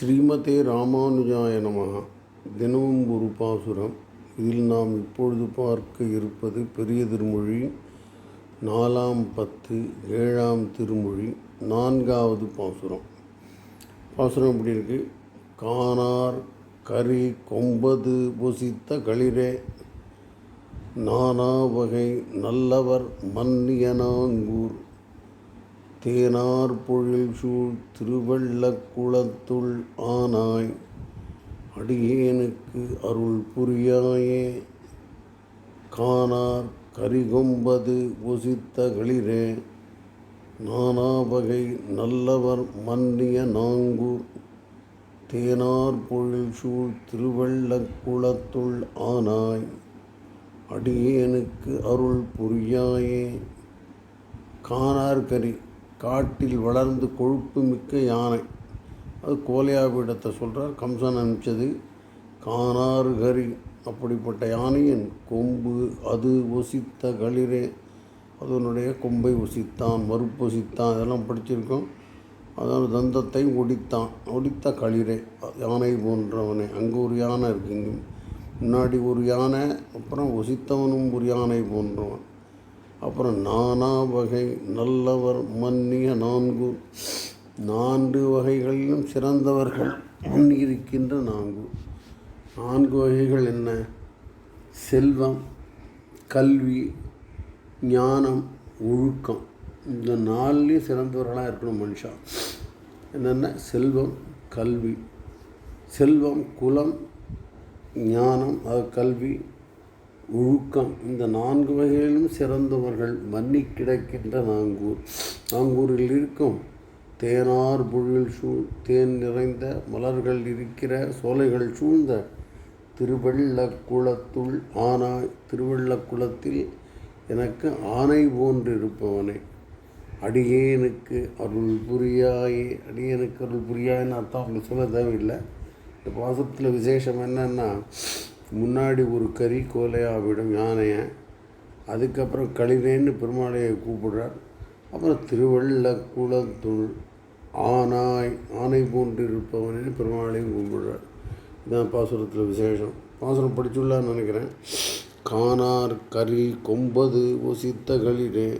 ஸ்ரீமதே ராமானுஜாய நமஹ. தினமும் ஒரு பாசுரம். இதில் நாம் இப்பொழுது பார்க்க இருப்பது பெரிய திருமொழி நாலாம் பத்து ஏழாம் திருமொழி நான்காவது பாசுரம். பாசுரம் எப்படி இருக்கு? காணார் கரி கொம்பது பொசித்த களிரே நானா வகை நல்லவர் மன்னியனாங்கூர். தேனார் பொழில் சூழ் திருவள்ளக்குளத்துள் ஆனாய் அடியேனுக்கு அருள் புரியாயே. காணார் கரிகொம்பது ஒசித்த களிரே நானா வகை நல்லவர் மன்னிய நாங்கூர். தேனார் பொழில் சூழ் திருவள்ளக்குளத்துள் ஆனாய் அடியேனுக்கு அருள் புரியாயே. காணார்கரி காட்டில் வளர்ந்து கொழுப்பு மிக்க யானை. அது கோலையாபீடத்தை சொல்கிறார் கம்சன் அனுப்பிச்சது காணார்கரி அப்படிப்பட்ட யானையின் கொம்பு அது ஒசித்த களிரே. அதனுடைய கொம்பை ஒசித்தான் மறுப்பொசித்தான் இதெல்லாம் படிச்சிருக்கோம். அதாவது தந்தத்தை ஒடித்தான் ஒடித்த களிரே. யானை போன்றவனே. அங்கே ஒரு யானை இருக்கு இங்கே முன்னாடி ஒரு யானை அப்புறம் ஒசித்தவனும் ஒரு யானை போன்றவன். அப்புறம் நானா வகை நல்லவர் மன்னிய நான்கு. நான்கு வகைகளிலும் சிறந்தவர்கள் இருக்கின்ற நான்கு. நான்கு வகைகள் என்ன? செல்வம் கல்வி ஞானம் ஒழுக்கம். இந்த நாலுலேயும் சிறந்தவர்களாக இருக்கணும் மனுஷா. என்னென்ன? செல்வம் கல்வி. செல்வம் குலம் ஞானம் அது கல்வி ஒழுக்கம் இந்த நான்கு வகையிலும் சிறந்தவர்கள் மன்னி கிடக்கின்ற நாங்கூர். நாங்கூரில் இருக்கும் தேனார் பொழில் சூழ் தேன் நிறைந்த மலர்கள் இருக்கிற சோலைகள் சூழ்ந்த திருவள்ளக்குளத்துள் ஆனாய் திருவள்ளக்குளத்தில் எனக்கு ஆணை போன்றிருப்பவனே. அடியேனுக்கு அருள் புரியாயே. அடியேனுக்கு அருள் புரியாயின்னு அர்த்தம்? அவங்க சொல்ல தேவையில்லை. இந்த பாசத்தில் விசேஷம் என்னன்னா முன்னாடி ஒரு கறி கோலையாவிடும் யானையை அதுக்கப்புறம் களிரேன்னு பெருமாளையை கூப்பிடுறார். அப்புறம் திருவள்ளக்குளத்துள் ஆனாய் ஆனை போன்று பெருமாளையும் கும்பிடுறார். இதான் பாசுரத்தில் விசேஷம். பாசுரம் படிச்சுள்ளான்னு நினைக்கிறேன். காணார் கரி கொம்பது ஒசித்த களிரே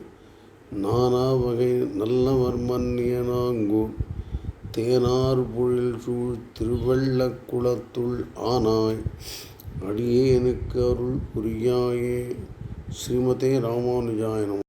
நானா வகை நல்லவர் மன்னியனாங்கூர் தேனார் புழில் சூழ் திருவள்ளக்குளத்துள் ஆனாய் அடியேனுக்கு அருள் புரியாயே. ஸ்ரீமதே ராமானுஜாயனம்